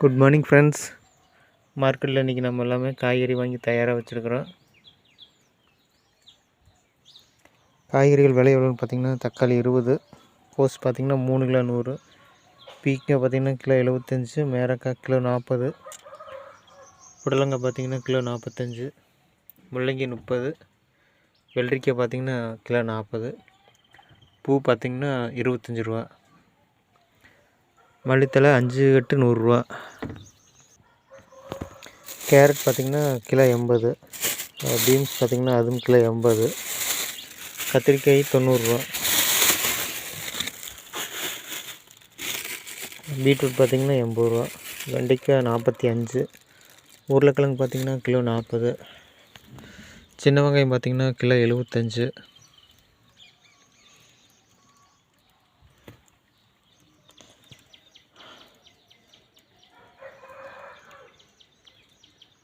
Good morning friends மார்க்கெட்டில் இன்றைக்கி நம்ம எல்லாமே காய்கறி வாங்கி தயாராக வச்சுருக்குறோம். காய்கறிகள் விலை எவ்வளோன்னு பார்த்தீங்கன்னா தக்காளி இருபது கோஸ் பார்த்திங்கன்னா மூணு கிலோ நூறு பீக்கை பார்த்திங்கன்னா கிலோ எழுபத்தஞ்சி மேரக்காய் கிலோ நாற்பது புடலங்காய் பார்த்திங்கன்னா கிலோ நாற்பத்தஞ்சு முள்ளங்கி முப்பது வெள்ளரிக்காய் பார்த்திங்கன்னா கிலோ நாற்பது பூ பார்த்திங்கன்னா இருபத்தஞ்சி ரூபா. மல்லித்தலை அஞ்சு கட்டு நூறுரூவா கேரட் பார்த்திங்கன்னா கிலோ எண்பது. பீன்ஸ் பார்த்திங்கன்னா அதுவும் கிலோ எண்பது. கத்திரிக்காய் தொண்ணூறுரூவா பீட்ரூட் பார்த்திங்கன்னா எண்பது ரூபா. வெண்டைக்காய் நாற்பத்தி அஞ்சு. உருளைக்கிழங்கு பார்த்திங்கன்னா கிலோ நாற்பது. சின்ன வெங்காயம் பார்த்திங்கன்னா கிலோ எழுபத்தஞ்சு